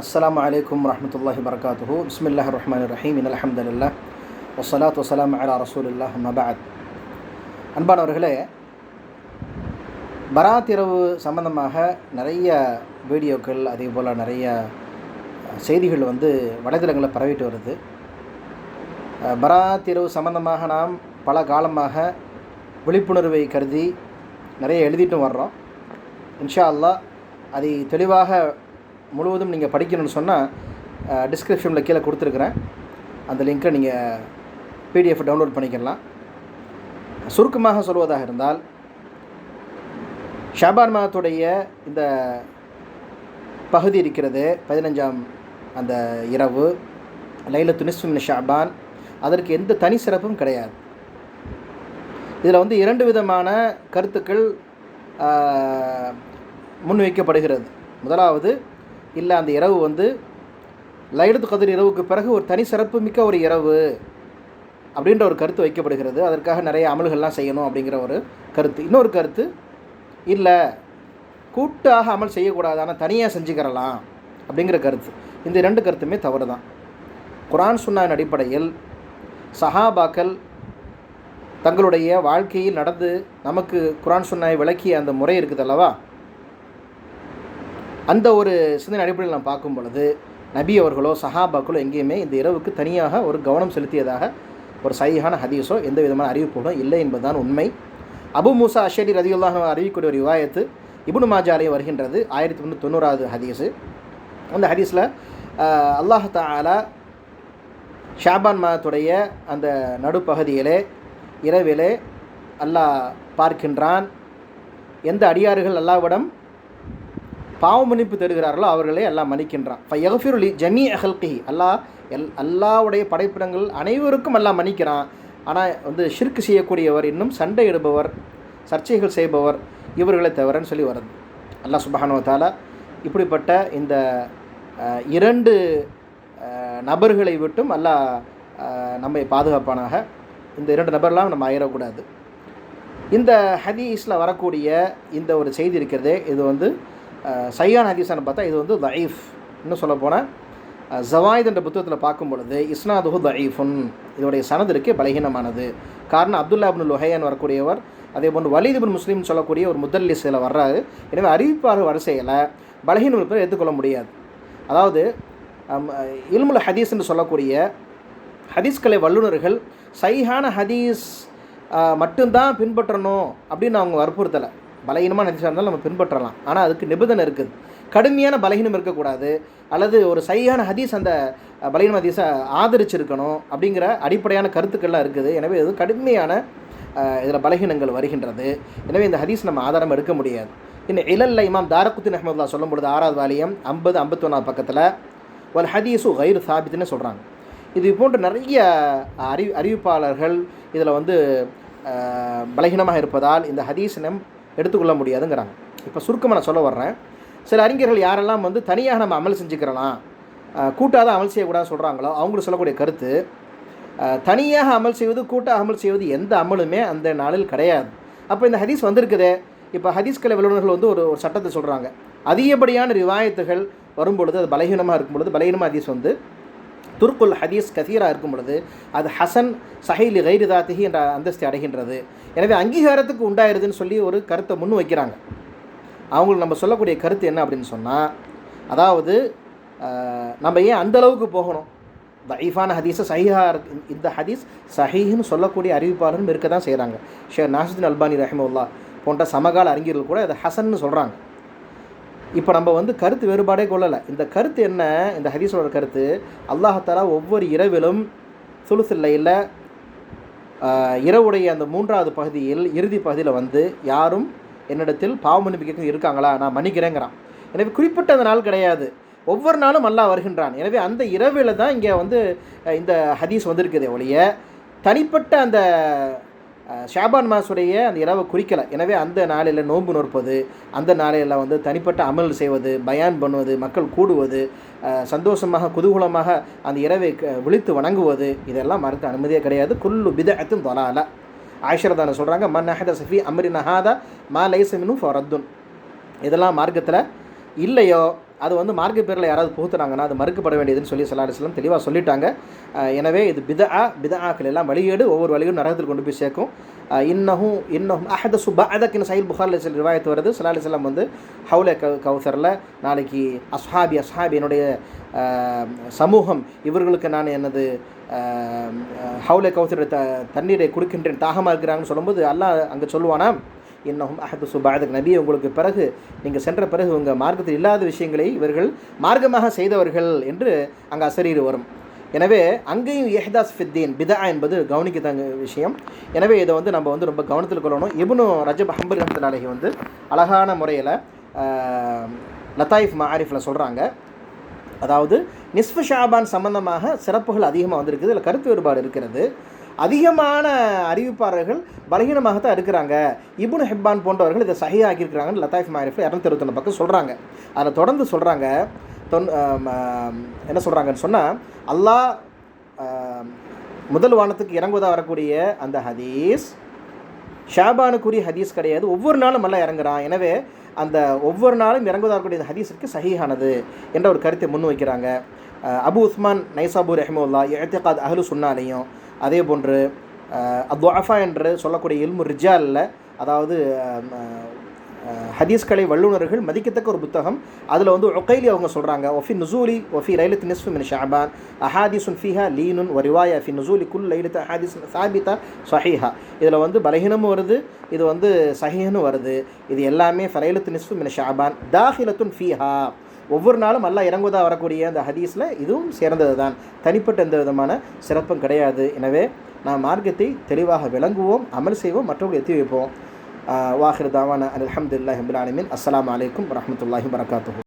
அஸ்லாம் அலைக்கும் வரஹ்மத்துல்லாஹி வரகாத்து பிஸ்மில்லாஹ் ரஹ்மான் ரஹீம். இன் அலமதுல்லா வஸ்ஸலாத்து வசலாம் அலா ரசூலில்லாஹ். மபாத் அன்பானவர்களே பராத் இரவு சம்பந்தமாக நிறைய வீடியோக்கள் அதே போல் நிறைய செய்திகள் வந்து வலைதளங்களில் பரவிட்டு வருது. பராத்திரவு பராத் இரவு சம்பந்தமாக நாம் பல காலமாக விழிப்புணர்வை கருதி நிறைய எழுதிட்டும் வர்றோம். இன்ஷா அல்லாஹ் அதை தெளிவாக முழுவதும் நீங்கள் படிக்கணும்னு சொன்னால் டிஸ்கிரிப்ஷனில் கீழே கொடுத்துருக்குறேன். அந்த லிங்க்கை நீங்கள் பிடிஎஃப் டவுன்லோட் பண்ணிக்கலாம் சுருக்கமாக சொல்வதாக இருந்தால் ஷாபான் மாதத்துடைய இந்த பகுதி இருக்கிறது பதினஞ்சாம் அந்த இரவு லைலத்து நிஸ்மின் ஷாபான். அதற்கு எந்த தனி சிறப்பும் கிடையாது. இதில் வந்து இரண்டு விதமான கருத்துக்கள் முன்வைக்கப்படுகிறது. முதலாவது இல்லை அந்த இரவு வந்து லைலத்து கதிர் இரவுக்கு பிறகு ஒரு தனி சிறப்பு மிக்க ஒரு இரவு அப்படின்ற ஒரு கருத்து வைக்கப்படுகிறது. அதற்காக நிறைய அமல்கள்லாம் செய்யணும் அப்படிங்கிற ஒரு கருத்து. இன்னொரு கருத்து இல்லை கூட்டாக அமல் செய்யக்கூடாது ஆனால் தனியாக செஞ்சுக்கிறலாம் அப்படிங்கிற கருத்து. இந்த ரெண்டு கருத்துமே தவறு தான் குரான் சுன்னாவின் அடிப்படையில் சஹாபாக்கள் தங்களுடைய வாழ்க்கையில் நடந்து நமக்கு குரான் சுன்னாய் விளக்கிய அந்த முறை இருக்குது அல்லவா அந்த ஒரு சிந்தனை அடிப்படையில் நாம் பார்க்கும் பொழுது நபி அவர்களோ சஹாபாக்களோ எங்கேயுமே இந்த இரவுக்கு தனியாக ஒரு கவனம் செலுத்தியதாக ஒரு சையான ஹதீஸோ எந்த விதமான அறிவிப்புகளோ இல்லை என்பதுதான் உண்மை. அபு மூசா அஷடி ரதியுல்லாஹ் அறிவிக்கூடிய ஒரு விவாயத்து இபுனு மாஜாலே வருகின்றது ஆயிரத்தி முந்நூற்றி தொண்ணூறாவது ஹதீஸு. அந்த ஹதீஸில் அல்லாஹ் தாலா ஷாபான் மாதத்துடைய அந்த நடுப்பகுதியிலே இரவிலே அல்லாஹ் பார்க்கின்றான். எந்த அடியார்கள் அல்லாவிடம் பாவ மன்னிப்பு தருகிறார்களோ அவர்களே அல்லாஹ் மன்னிக்கின்றான். ஃபயஃபிருலி ஜமி அஹல்கி அல்லாஹ் எல் அல்லாவுடைய படைப்பிடங்கள் அனைவருக்கும் அல்லாஹ் மன்னிக்கிறான். ஆனால் வந்து ஷிர்க் செய்யக்கூடியவர் இன்னும் சண்டையிடுபவர் சர்ச்சைகள் செய்பவர் இவர்களை தவிரன்னு சொல்லி வருது. அல்லாஹ் சுபஹானு இப்படிப்பட்ட இந்த இரண்டு நபர்களை விட்டும் அல்லாஹ் நம்மை பாதுகாப்பானாக. இந்த இரண்டு நபர்லாம் நம்ம ஆயிடக்கூடாது இந்த ஹதீஸில் வரக்கூடிய இந்த ஒரு செய்தி இருக்கிறதே இது வந்து சையான் ஹதீஸான்னு பார்த்தா இது வந்து தயீஃப். இன்னும் சொல்ல போனால் ஜவாயித் என்ற புத்தகத்தில் பார்க்கும் பொழுது இஸ்னாதுஹு தயீஃபுன். இதோடைய சனது இருக்கே பலகீனமானது. காரணம் அப்துல்லா அப்னு லுஹையான் வரக்கூடியவர் அதே போன்று வலீத் இப்னு முஸ்லீம் சொல்லக்கூடிய ஒரு முதல்லிசையில் வர்றாரு. எனவே அறிவிப்பாளர் வரிசையில் பலகீனம் இருப்பதை ஏற்றுக்கொள்ள முடியாது. அதாவது இல்முல் ஹதீஸ் என்று சொல்லக்கூடிய ஹதீஸ்கலை வல்லுநர்கள் சைஹான ஹதீஸ் மட்டும்தான் பின்பற்றணும் அப்படின்னு அவங்க வற்புறுத்தலை. பலகீனமான ஹதீஸாக இருந்தாலும் நம்ம பின்பற்றலாம். ஆனால் அதுக்கு நிபந்தனை இருக்குது. கடுமையான பலகீனம் இருக்கக்கூடாது. அல்லது ஒரு சரியான ஹதீஸ் அந்த பலகீனம் பலகீன ஹதீஸை ஆதரிச்சிருக்கணும் அப்படிங்கிற அடிப்படையான கருத்துக்கள்லாம் இருக்குது. எனவே இது கடுமையான இதில் பலகீனங்கள் வருகின்றது. எனவே இந்த ஹதீஸ் நம்ம ஆதாரம் எடுக்க முடியாது. இன்னும் இலல்ல இமாம் தாரகுத்தின் அஹமதுல்லா சொல்லும் பொழுது ஆறாவது வாலியம் ஐம்பது ஐம்பத்தொன்னாவது பக்கத்தில் ஒரு ஹதீஸு கயிறு சாபித்துன்னு சொல்கிறாங்க இது போன்ற நிறைய அறி அறிவிப்பாளர்கள் இதில் வந்து பலகீனமாக இருப்பதால் இந்த ஹதீஸ் நம் எடுத்துக்கொள்ள முடியாதுங்கிறாங்க. இப்போ சுருக்கமாக நான் சொல்ல வர்றேன். சில அறிஞர்கள் யாரெல்லாம் வந்து தனியாக நம்ம அமல் செஞ்சுக்கிறலாம் கூட்டாக தான் அமல் செய்யக்கூடாது சொல்கிறாங்களோ அவங்களுக்கு சொல்லக்கூடிய கருத்து தனியாக அமல் செய்வது கூட்டாக அமல் செய்வது எந்த அமலுமே அந்த நாளில் கிடையாது. அப்போ இந்த ஹதீஸ் வந்திருக்குதே. இப்போ ஹதீஸ் கலை வல்லுநர்கள் வந்து ஒரு ஒரு சட்டத்தை சொல்கிறாங்க அதிகப்படியான ரிவாயத்துகள் வரும்பொழுது அது பலகீனமாக இருக்கும் பொழுது பலகீனமாக ஹதீஸ் வந்து துருக்குல் ஹதீஸ் கசீரா இருக்கும் பொழுது அது ஹசன் சஹைலி கைரிதாத்திகி என்ற அந்தஸ்தை அடைகின்றது. எனவே அங்கீகாரத்துக்கு உண்டாயிருதுன்னு சொல்லி ஒரு கருத்தை முன் வைக்கிறாங்க. அவங்களுக்கு நம்ம சொல்லக்கூடிய கருத்து என்ன அப்படின்னு சொன்னால் அதாவது நம்ம ஏன் அந்த அளவுக்கு போகணும்? தயீஃபான ஹதீஸை சஹீஹா இருக்கு இந்த ஹதீஸ் சஹீஹ்னு சொல்லக்கூடிய அறிவிப்பாளரும் இருக்க தான் செய்கிறாங்க ஷே நாசுதீன் அல்பானி ரஹிமுல்லா போன்ற சமகால அறிஞர்கள் கூட அதை ஹசன்னு சொல்கிறாங்க இப்போ நம்ம வந்து கருத்து வேறுபாடே கொள்ளலை. இந்த கருத்து என்ன? இந்த ஹதீஸோட கருத்து அல்லாஹாலா ஒவ்வொரு இரவிலும் சுலுசில்லையில் இரவுடைய அந்த மூன்றாவது பகுதியில் இறுதி பகுதியில் வந்து யாரும் என்னிடத்தில் பாவ இருக்காங்களா? நான் மன்னிக்கிறேங்கிறான். எனவே குறிப்பிட்ட அந்த நாள் கிடையாது. ஒவ்வொரு நாளும் அல்லாஹ் வருகின்றான். எனவே அந்த இரவில் தான் இங்கே வந்து இந்த ஹதீஸ் வந்திருக்குது ஒழிய தனிப்பட்ட அந்த ஷாபான் மாசுடைய அந்த இரவை குறிக்கலை. எனவே அந்த நாளில் நோன்பு நோற்பது அந்த நாளையில் வந்து தனிப்பட்ட அமல் செய்வது பயான் பண்ணுவது மக்கள் கூடுவது சந்தோஷமாக குதூகூலமாக அந்த இரவை க- விழித்து வணங்குவது இதெல்லாம் மறுக்க அனுமதியே கிடையாது. குல்லு பிதத்தும் தொலால. ஆயிஷரதான சொல்கிறாங்க மன் அஹத சஃபி அம்ரி நஹாதா மா லைசமினும் ஃபரத்துன். இதெல்லாம் மார்க்கத்தில் இல்லையோ அது வந்து மார்க்க பேரில் யாராவது புகுத்துனாங்கன்னா அது மறுக்கப்பட வேண்டியதுன்னு சொல்லி சல்லா அலிஸ்லாம் தெளிவாக சொல்லிட்டாங்க. எனவே இது பிதா பிதாக்கள் எல்லாம் வழியேடு ஒவ்வொரு வழியும் நரகத்தில் கொண்டு போய் சேர்க்கும். இன்னும் இன்னஹும் இன்னஹும் அஹத சுபா அதக்கின் சைல் புகாரில் சில ரிவாயத்து வருது. சல்லா அலிஸ்லாம் வந்து ஹவுல கவு கவுசரில் நாளைக்கு அஸ்ஹாபி அஸ்ஹாபி என்னுடைய சமூகம் இவர்களுக்கு நான் எனது ஹவுலே ஹவுல கவுசருடைய த தண்ணீரை கொடுக்கின்றேன் தாகமாக இருக்கிறாங்கன்னு சொல்லும்போது அல்லாஹ் அங்கே சொல்லுவானா? இன்னும் அஹது சுபாதக் நபி உங்களுக்கு பிறகு நீங்கள் சென்ற பிறகு உங்கள் மார்க்கத்தில் இல்லாத விஷயங்களை இவர்கள் மார்க்கமாக செய்தவர்கள் என்று அங்கே அசரீர் வரும். எனவே அங்கேயும் எஹ்தாஸ் ஃபித்தீன் பிதா என்பது கவனிக்கத்தங்க விஷயம். எனவே இதை வந்து நம்ம வந்து ரொம்ப கவனத்தில் கொள்ளணும். இபுனு ரஜப் ஹம்பர் ரஹமத்துல்லாஹி வந்து அழகான முறையில் லத்தாயிஃப் மாரிஃபில் சொல்கிறாங்க அதாவது நிஸ்ஃபு ஷாபான் சம்பந்தமாக சிறப்புகள் அதிகமாக வந்திருக்குது. இதில் கருத்து வேறுபாடு இருக்கிறது. அதிகமான அறிவிப்பாளர்கள் பலகீனமாக தான் இருக்கிறாங்க. இபுன் ஹிப்பான் போன்றவர்கள் இதை சகையாக்கியிருக்கிறாங்கன்னு லத்தாயிஃப் மாரிஃபில் இரநூத்தி இருபத்தொன்று பக்கம் சொல்கிறாங்க அதை தொடர்ந்து சொல்கிறாங்க தொன் என்ன சொல்கிறாங்கன்னு சொன்னால் அல்லாஹ் முதல் வானத்துக்கு இறங்குவதாக வரக்கூடிய அந்த ஹதீஸ் ஷாபானுக்குரிய ஹதீஸ் கிடையாது. ஒவ்வொரு நாளும் நல்லா இறங்குறான். எனவே அந்த ஒவ்வொரு நாளும் இறங்குவதாக இருக்கக்கூடிய அந்த ஹதீஸுக்கு சஹீஹானது என்ற ஒரு கருத்தை முன் வைக்கிறாங்க அபு உஸ்மான் நைசாபு ரஹமுல்லா எத்திகாத் அஹ்லு சுன்னாலையும் அதே போன்று அத்வாஃபா என்று சொல்லக்கூடிய இல்மு ரிஜாலில் அதாவது ஹதீஸ்கலை வல்லுநர்கள் மதிக்கத்தக்க ஒரு புத்தகம். அதில் வந்து ஒக்கைலி அவங்க சொல்கிறாங்க ஒஃபி நுசூலி ஒஃபி லைலத் நிஸ்ஃபு மின் ஷாபான் அஹாதிசுன் ஃபீஹா லீனுன் ஒரிவாயா ஃபி நுசூலி குல் லைலத் அஹாதிஸ் சாபிதா சஹீஹா. இதில் வந்து பலகீனமும் வருது இது வந்து சஹீஹனும் வருது. இது எல்லாமே ஃபலைலத்து நிஸ்ஃபு மின் ஷாபான் தாஹிலத்துன் ஃபீஹா. ஒவ்வொரு நாளும் அல்லா இறங்குவதாக வரக்கூடிய அந்த ஹதீஸில் இதுவும் சிறந்தது தான் தனிப்பட்ட எந்த விதமான சிறப்பும் கிடையாது. எனவே நாம் மார்க்கத்தை தெளிவாக விளங்குவோம் அமல் செய்வோம் மற்றவர்கள் எத்தி வைப்போம். வாஹிர் தாவான அல்ஹம்துலில்லாஹி ரபில் ஆலமீன். அஸ்ஸலாமு அலைக்கும் வரஹ்மத்துல்லாஹி